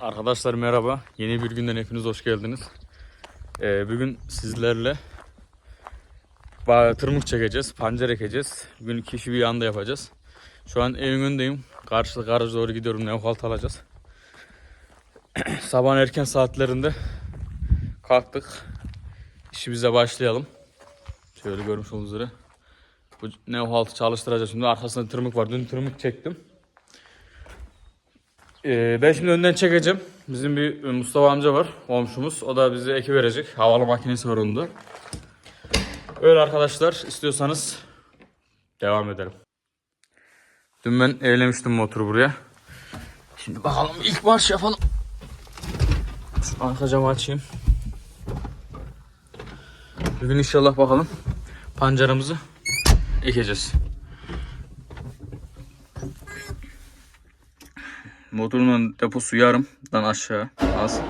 Arkadaşlar merhaba. Yeni bir günden hepiniz hoş geldiniz. Ee, bugün sizlerle tırmık çekeceğiz, pancar ekeceğiz. Bugün iki işi bir anda yapacağız. Şu an evin önündeyim. Karşıda garaja doğru gidiyorum. Nevhalt alacağız. Sabahın erken saatlerinde kalktık. İşimize başlayalım. Şöyle görmüş olduğunuz üzere. Bu Nevhalt'ı çalıştıracağız şimdi. Arkasında tırmık var. Dün tırmık çektim. Ee, ben şimdi önden çekeceğim. Bizim bir Mustafa amca var, komşumuz. O da bize eki verecek. Havalı makinesi var onda. Öyle arkadaşlar, istiyorsanız devam edelim. Dün ben evlemiştim motoru buraya. Şimdi bakalım ilk marş yapalım. Şu arka camı açayım. Bugün inşallah bakalım pancarımızı ekeceğiz. Motorun deposu yarımdan aşağı az.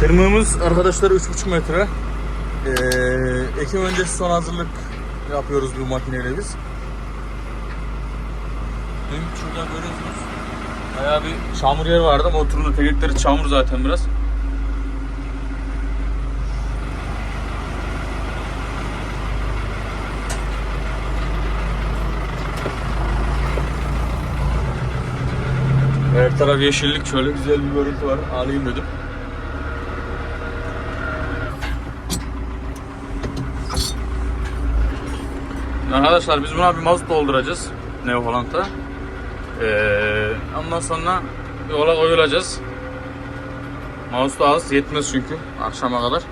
Tırmığımız arkadaşlar 3,5 metre. Ee, Ekim öncesi son hazırlık yapıyoruz bu makineyle biz. Dün şurada görüyorsunuz. Bayağı bir çamur yer vardı. Motorun da tekerleri çamur zaten biraz. Her taraf yeşillik şöyle güzel bir görüntü var. Alayım dedim. Arkadaşlar biz buna bir mazot dolduracağız. Neoholant'a. Ee, ondan sonra yola koyulacağız. Mazot az yetmez çünkü akşama kadar.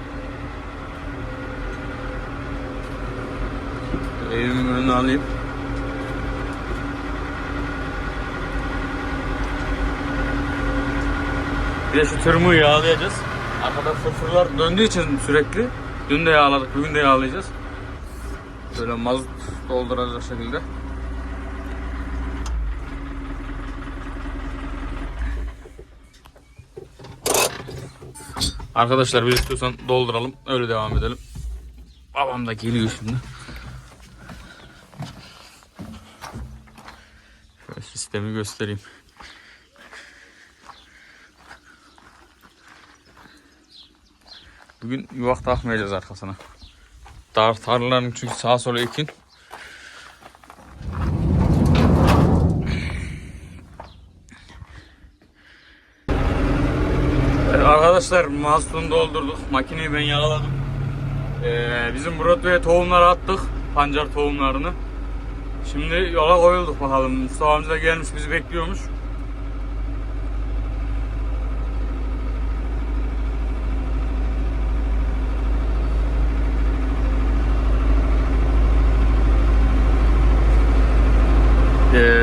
Evimin alayım. Bir de şu tırmığı yağlayacağız. Arkada fırfırlar döndüğü için sürekli. Dün de yağladık, bugün de yağlayacağız. Böyle mazot dolduracak şekilde. Arkadaşlar biz istiyorsan dolduralım. Öyle devam edelim. Babam da geliyor şimdi. Şöyle sistemi göstereyim. Bugün yuvak takmayacağız arkasına. Dar tarlaların çünkü sağa sola ekin. Arkadaşlar mazotunu doldurduk. Makineyi ben yağladım. Ee, bizim Broadway'e tohumları attık. Pancar tohumlarını. Şimdi yola koyulduk bakalım. Mustafa amca gelmiş bizi bekliyormuş.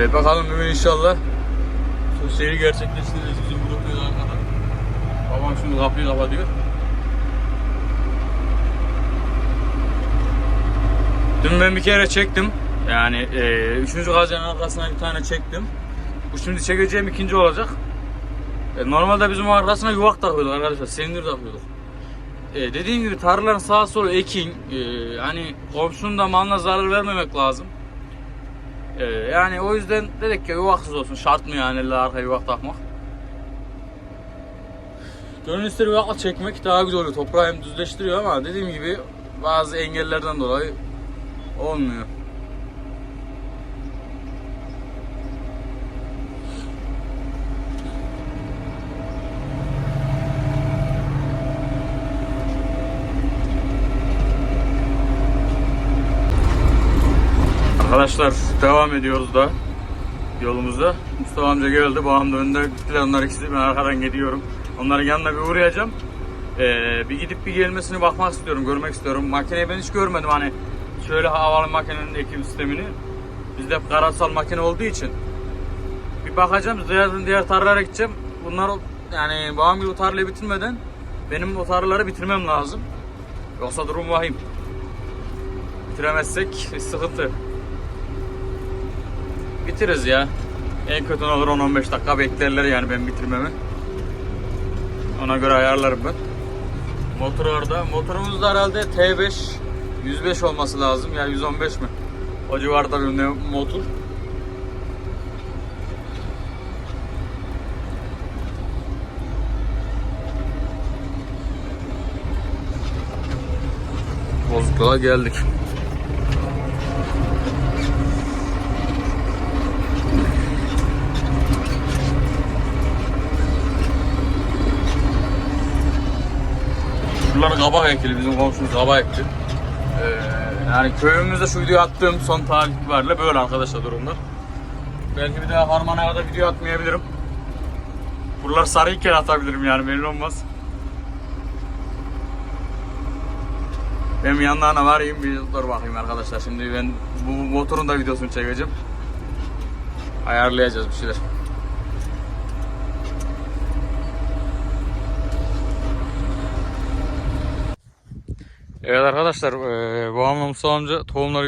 Ee, bakalım bugün inşallah şeyi gerçekleştireceğiz bizim Broadway'de arkada. Babam şimdi kapıyı kapatıyor. Dün ben bir kere çektim. Yani e, üçüncü gazanın arkasına bir tane çektim. Bu şimdi çekeceğim ikinci olacak. E, normalde bizim arkasına yuvak takıyorduk arkadaşlar. Silindir takıyorduk. E, dediğim gibi tarlaların sağa sola ekin. E, hani komşunun da malına zarar vermemek lazım. E, yani o yüzden dedik ki yuvaksız olsun. Şart mı yani illa arkaya yuvak takmak? Gönül ister yuvakla çekmek daha güzel oluyor. Toprağı hem düzleştiriyor ama dediğim gibi bazı engellerden dolayı olmuyor. Arkadaşlar devam ediyoruz da yolumuza. Mustafa amca geldi. Babam da önde gittiler onlar ikisi. Ben arkadan gidiyorum. Onların yanına bir uğrayacağım. Ee, bir gidip bir gelmesini bakmak istiyorum, görmek istiyorum. Makineyi ben hiç görmedim hani şöyle havalı makinenin ekim sistemini. Bizde karasal makine olduğu için. Bir bakacağım, diğer, diğer tarlalara gideceğim. Bunlar yani babam gibi tarlayı bitirmeden benim o tarlaları bitirmem lazım. Yoksa durum vahim. Bitiremezsek sıkıntı. Bitiririz ya. En kötü olur 10-15 dakika beklerler yani ben bitirmemi. Ona göre ayarlarım ben. Motor orada. Motorumuz da herhalde T5 105 olması lazım ya 115 mi? O civarda bir motor. Bozukluğa geldik. Şuraları kabak ekili, bizim komşumuz kabak ekti. Ee, yani köyümüzde şu video attığım son tarih itibariyle böyle arkadaşlar durumlar. Belki bir daha Harman'a kadar video atmayabilirim. Buralar sarıyken atabilirim yani belli olmaz. Ben bir yanlarına varayım bir dur bakayım arkadaşlar. Şimdi ben bu motorun da videosunu çekeceğim. Ayarlayacağız bir şeyler. Evet arkadaşlar eee babamla Mustafa amca tohumları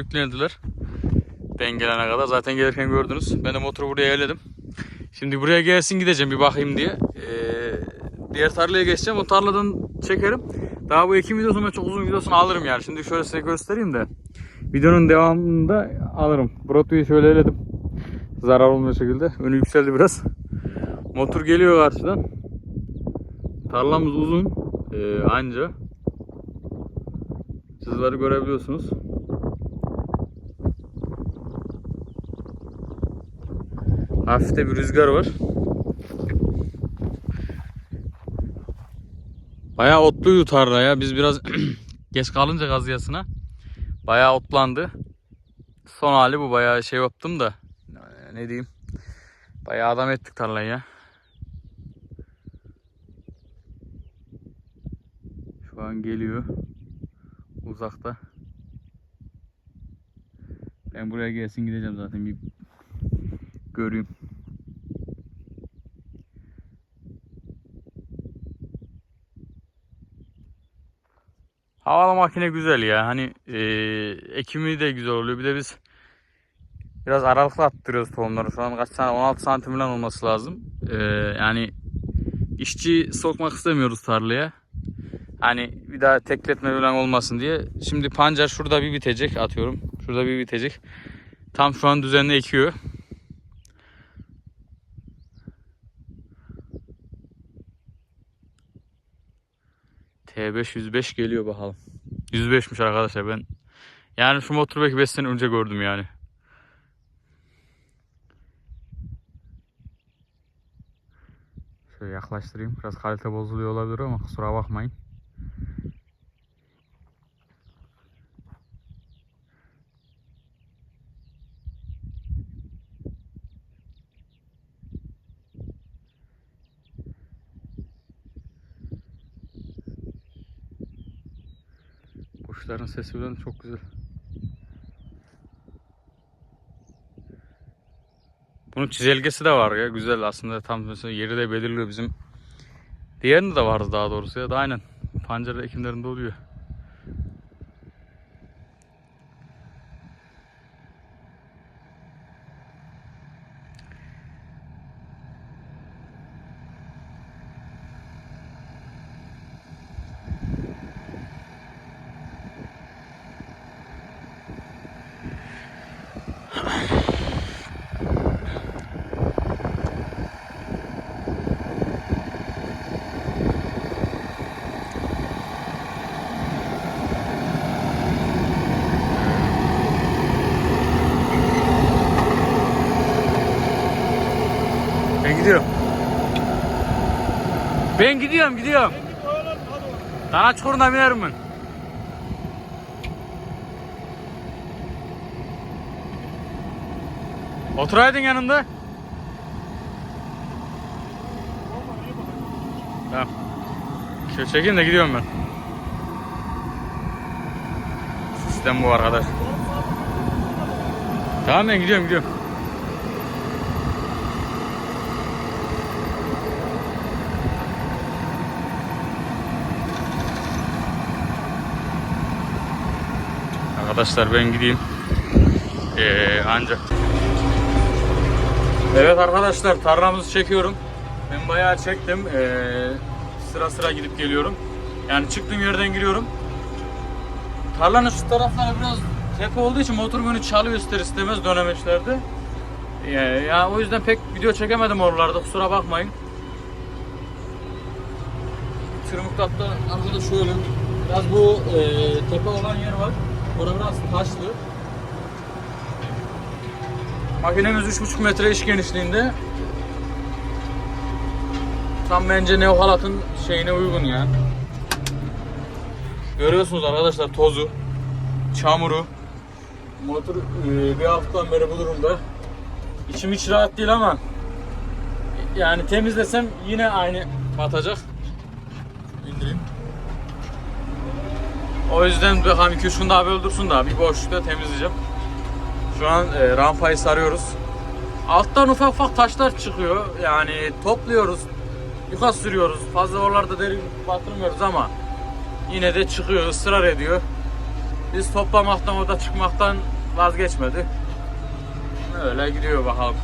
gelene kadar zaten gelirken gördünüz. Ben de motoru buraya yerledim. Şimdi buraya gelsin gideceğim bir bakayım diye. Eee, diğer tarlaya geçeceğim. O tarladan çekerim. Daha bu ekim videosunu ben çok uzun videosunu alırım yani. Şimdi şöyle size göstereyim de. Videonun devamında alırım. Brotuyu şöyle eledim. Zarar olmayan şekilde. Önü yükseldi biraz. Motor geliyor karşıdan. Tarlamız uzun. Eee, anca. Sızları görebiliyorsunuz. Hafif bir rüzgar var. Bayağı otluydu tarla ya. Biz biraz geç kalınca gazıyasına. Bayağı otlandı. Son hali bu. Bayağı şey yaptım da. Ne diyeyim. Bayağı adam ettik tarlayı ya. Şu an geliyor. Uzakta. Ben buraya gelsin gideceğim zaten bir göreyim. Havalı makine güzel ya. Hani eee, ekimi de güzel oluyor. Bir de biz biraz aralıklı attırıyoruz tohumları. Şu an kaç tane 16 santim olması lazım. Eee, yani işçi sokmak istemiyoruz tarlaya. Hani bir daha tekletme falan olmasın diye. Şimdi pancar şurada bir bitecek atıyorum. Şurada bir bitecek. Tam şu an düzenli ekiyor. T5 105 geliyor bakalım. 105'miş arkadaşlar ben. Yani şu motoru belki 5 sene önce gördüm yani. Şöyle yaklaştırayım. Biraz kalite bozuluyor olabilir ama kusura bakmayın. Kuşların sesi falan çok güzel. Bunun çizelgesi de var ya güzel aslında tam mesela yeri de belirliyor bizim. Diğerinde de vardı daha doğrusu ya da aynen pancar ekimlerinde oluyor. Gidiyorum gidiyorum. Dana çukuruna binerim ben. Oturaydın yanında. Tamam. Şöyle çekeyim de gidiyorum ben. Sistem bu arkadaş. Tamam ben gidiyorum gidiyorum. Arkadaşlar ben gideyim. Ee, ancak. Evet arkadaşlar tarlamızı çekiyorum. Ben bayağı çektim. Ee, sıra sıra gidip geliyorum. Yani çıktığım yerden giriyorum. Tarlanın şu tarafları biraz tepe olduğu için motor yönü çalıyor ister istemez dönemeçlerde. Ya, ya o yüzden pek video çekemedim oralarda kusura bakmayın. Tırmıklat'ta arkada şöyle biraz bu e, tepe olan yer var. Orada biraz taşlı. Makinemiz 3,5 metre iş genişliğinde. Tam bence Neohalat'ın şeyine uygun ya. Görüyorsunuz arkadaşlar tozu, çamuru. Motor e, bir haftadan beri bu durumda. İçim hiç rahat değil ama yani temizlesem yine aynı batacak. O yüzden bakalım 2-3 gün daha böyle dursun da bir boşlukta temizleyeceğim. Şu an e, rampayı sarıyoruz. Alttan ufak ufak taşlar çıkıyor. Yani topluyoruz. Yukarı sürüyoruz. Fazla oralarda derin batırmıyoruz ama yine de çıkıyor, ısrar ediyor. Biz toplamaktan, orada çıkmaktan vazgeçmedi. Öyle gidiyor bakalım.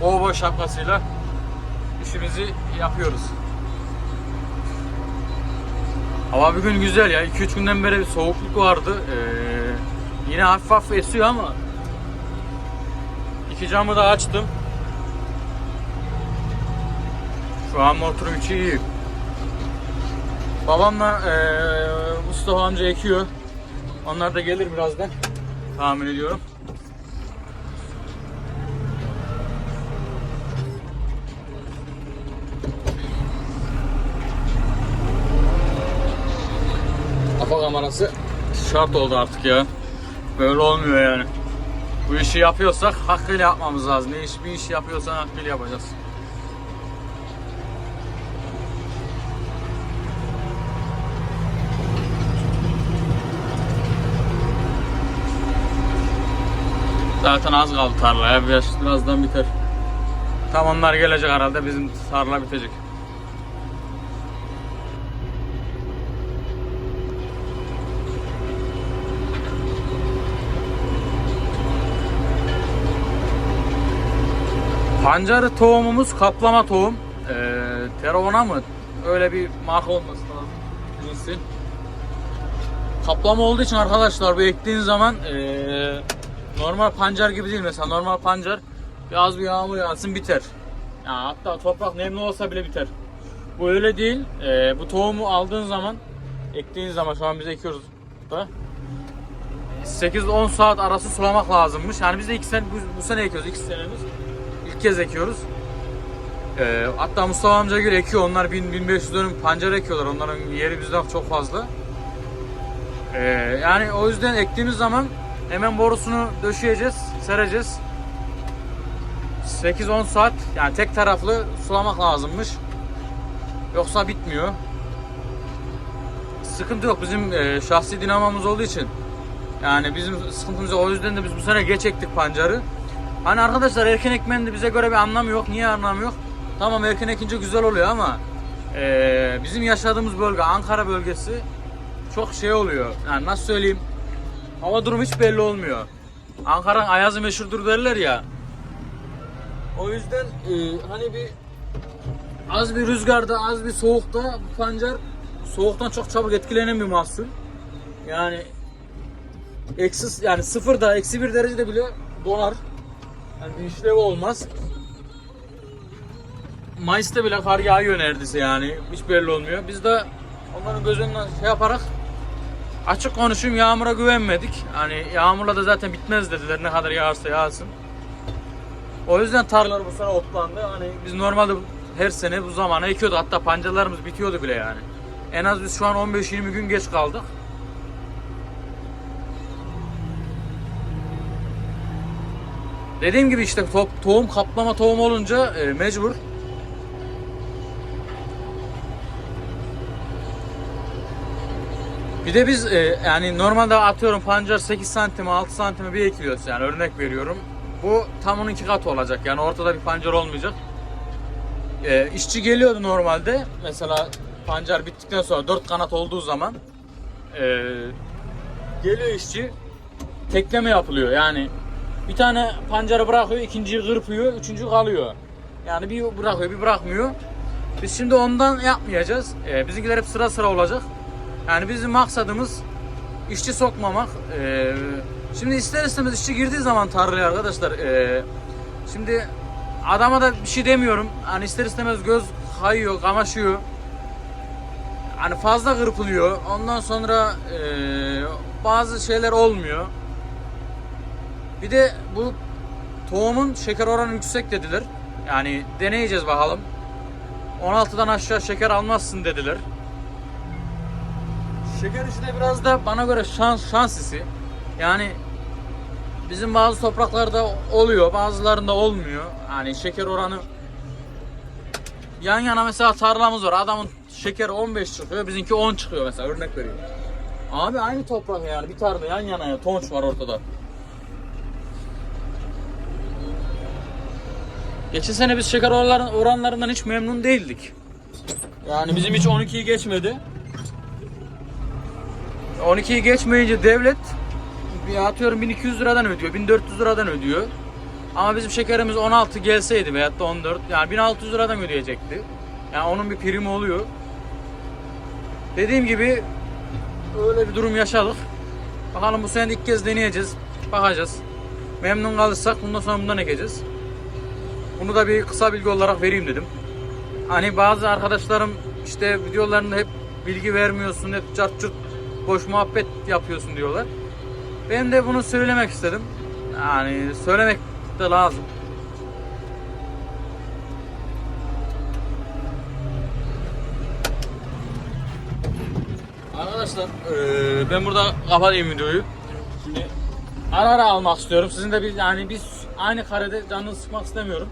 Boğa şapkasıyla işimizi yapıyoruz. Hava bugün güzel ya. 2-3 günden beri bir soğukluk vardı. Ee, yine hafif hafif esiyor ama iki camı da açtım. Şu an motorun içi iyi. Babamla ee, Mustafa amca ekiyor. Onlar da gelir birazdan. Tahmin ediyorum. Kamerası şart oldu artık ya. Böyle olmuyor yani. Bu işi yapıyorsak hakkıyla yapmamız lazım. Ne iş bir iş yapıyorsan hakkıyla yapacağız. Zaten az kaldı tarlaya. Biraz, birazdan biter. Tam onlar gelecek herhalde. Bizim tarla bitecek. Pancarı tohumumuz kaplama tohum. Ee, Terovana mı? Öyle bir marka olması lazım. Cinsi. Kaplama olduğu için arkadaşlar bu ektiğin zaman ee, normal pancar gibi değil mesela normal pancar bir az bir yağmur yağsın biter. Yani hatta toprak nemli olsa bile biter. Bu öyle değil. Ee, bu tohumu aldığın zaman ektiğin zaman şu an biz ekiyoruz da 8-10 saat arası sulamak lazımmış. Yani biz de 2 sene bu, bu sene ekiyoruz 2 senemiz. Kez ekiyoruz. Ee, hatta Mustafa amca göre ekiyor. Onlar 1000-1500 dönüm pancar ekiyorlar. Onların yeri bizden çok fazla. Ee, yani o yüzden ektiğimiz zaman hemen borusunu döşeyeceğiz, sereceğiz. 8-10 saat yani tek taraflı sulamak lazımmış. Yoksa bitmiyor. Sıkıntı yok bizim e, şahsi dinamamız olduğu için. Yani bizim sıkıntımız. O yüzden de biz bu sene geç ektik pancarı. Hani arkadaşlar erken ekmenin de bize göre bir anlamı yok. Niye anlamı yok? Tamam erken ekince güzel oluyor ama e, bizim yaşadığımız bölge Ankara bölgesi çok şey oluyor. Yani nasıl söyleyeyim? Hava durumu hiç belli olmuyor. Ankara'nın ayazı meşhurdur derler ya. O yüzden e, hani bir az bir rüzgarda, az bir soğukta bu pancar soğuktan çok çabuk etkilenen bir mahsul. Yani eksi yani sıfırda, eksi bir derecede bile donar. Yani bir işlevi olmaz. Mayıs'ta bile kar yağıyor neredeyse yani. Hiç belli olmuyor. Biz de onların göz önünden şey yaparak açık konuşayım yağmura güvenmedik. Hani yağmurla da zaten bitmez dediler ne kadar yağarsa yağsın. O yüzden tarlalar bu sene otlandı. Hani biz normalde her sene bu zamana ekiyorduk. Hatta pancarlarımız bitiyordu bile yani. En az biz şu an 15-20 gün geç kaldık. Dediğim gibi işte to- tohum kaplama tohum olunca e, mecbur. Bir de biz e, yani normalde atıyorum pancar 8 santime 6 santime bir ekiliyoruz yani örnek veriyorum. Bu tam onun iki katı olacak yani ortada bir pancar olmayacak. E, işçi geliyordu normalde mesela pancar bittikten sonra 4 kanat olduğu zaman e, geliyor işçi tekleme yapılıyor yani bir tane pancarı bırakıyor, ikinciyi kırpıyor, üçüncü kalıyor. Yani bir bırakıyor, bir bırakmıyor. Biz şimdi ondan yapmayacağız. Ee, bizimkiler hep sıra sıra olacak. Yani bizim maksadımız işçi sokmamak. Ee, şimdi ister istemez işçi girdiği zaman tarlaya arkadaşlar. ee, şimdi adama da bir şey demiyorum. Hani ister istemez göz kayıyor, kamaşıyor. Hani fazla kırpılıyor. Ondan sonra ee, bazı şeyler olmuyor. Bir de bu tohumun şeker oranı yüksek dediler. Yani deneyeceğiz bakalım. 16'dan aşağı şeker almazsın dediler. Şeker işi de biraz da bana göre şans şans işi. Yani bizim bazı topraklarda oluyor, bazılarında olmuyor. Yani şeker oranı yan yana mesela tarlamız var. Adamın şekeri 15 çıkıyor, bizimki 10 çıkıyor mesela örnek veriyorum. Abi aynı toprak yani bir tarla yan yana ya tonç var ortada. Geçen sene biz şeker oranlar- oranlarından hiç memnun değildik. Yani bizim hiç 12'yi geçmedi. 12'yi geçmeyince devlet bir atıyorum 1200 liradan ödüyor, 1400 liradan ödüyor. Ama bizim şekerimiz 16 gelseydi veyahut da 14 yani 1600 liradan ödeyecekti. Yani onun bir primi oluyor. Dediğim gibi öyle bir durum yaşadık. Bakalım bu sene ilk kez deneyeceğiz. Bakacağız. Memnun kalırsak bundan sonra bundan ekeceğiz. Bunu da bir kısa bilgi olarak vereyim dedim. Hani bazı arkadaşlarım işte videolarında hep bilgi vermiyorsun, hep cart curt boş muhabbet yapıyorsun diyorlar. Ben de bunu söylemek istedim. Yani söylemek de lazım. Arkadaşlar ben burada kapatayım videoyu. Şimdi ara ara almak istiyorum. Sizin de bir yani biz aynı karede canınızı sıkmak istemiyorum.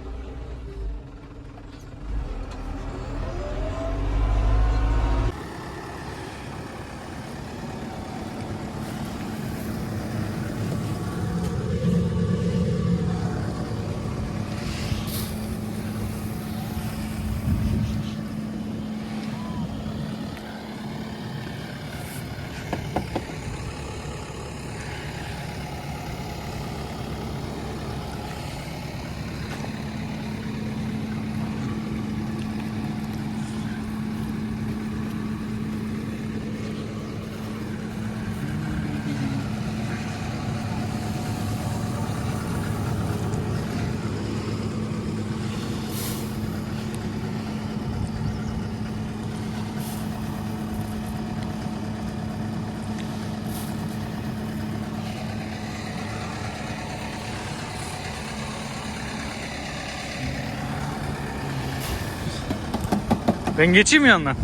Ben geçeyim yanına.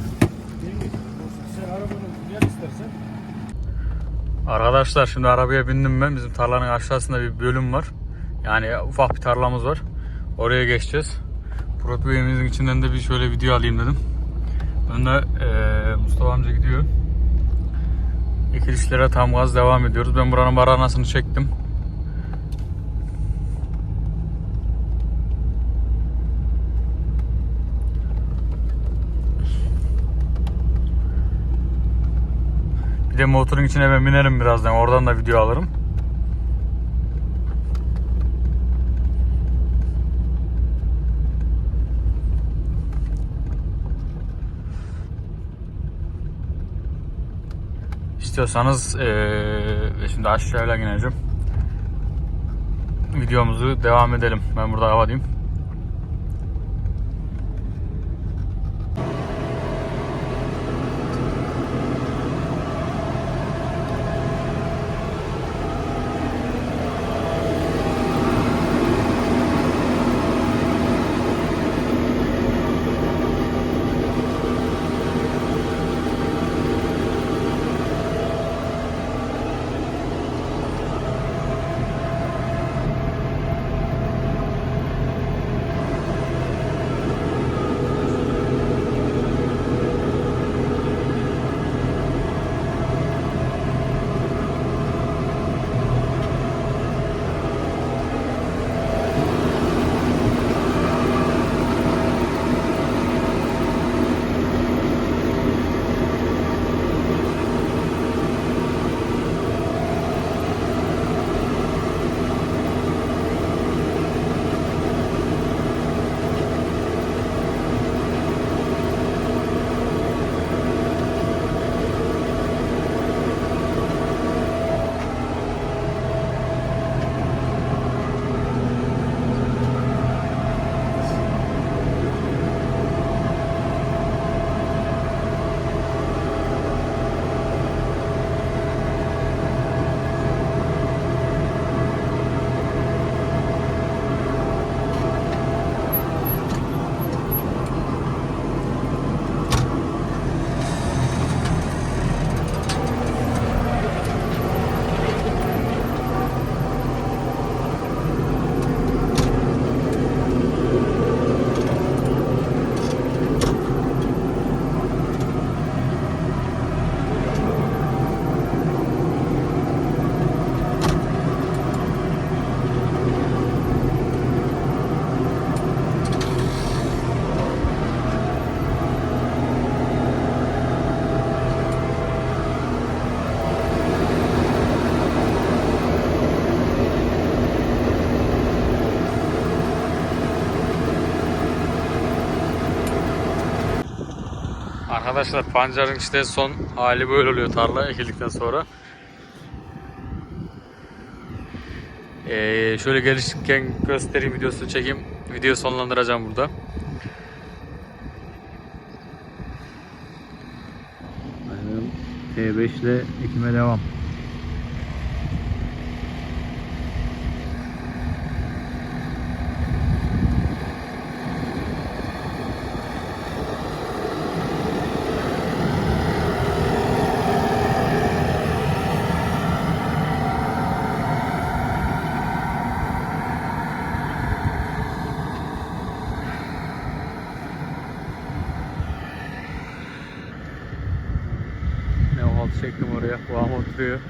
Arkadaşlar şimdi arabaya bindim ben. Bizim tarlanın aşağısında bir bölüm var. Yani ufak bir tarlamız var. Oraya geçeceğiz. Propiyemizin içinden de bir şöyle video alayım dedim. Önde eee, Mustafa amca gidiyor. Ekilişlere tam gaz devam ediyoruz. Ben buranın baranasını çektim. Bir de motorun içine ben binerim birazdan. Oradan da video alırım. İstiyorsanız eee şimdi aşağıya ineceğim. Videomuzu devam edelim. Ben burada kapatayım. Arkadaşlar pancarın işte son hali böyle oluyor tarla ekildikten sonra. Ee, şöyle gelişirken göstereyim videosu çekeyim. Videoyu sonlandıracağım burada. T5 ile ekime devam. Ne halt çektim oraya. Oturuyor.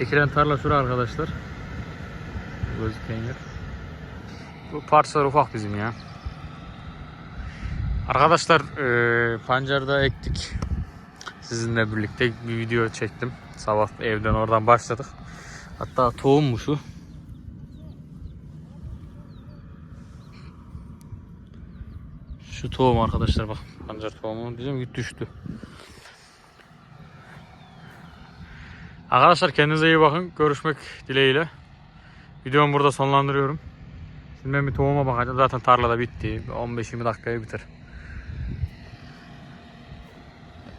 Ekilen tarla şura arkadaşlar. Gözüken yer. Bu parçalar ufak bizim ya. Arkadaşlar eee pancarda ektik. Sizinle birlikte bir video çektim. Sabah evden oradan başladık. Hatta tohum mu şu? Şu tohum arkadaşlar bak. Pancar tohumu bizim düştü. Arkadaşlar kendinize iyi bakın. Görüşmek dileğiyle. Videomu burada sonlandırıyorum. Şimdi ben bir tohuma bakacağım. Zaten tarlada bitti. 15-20 dakikaya biter.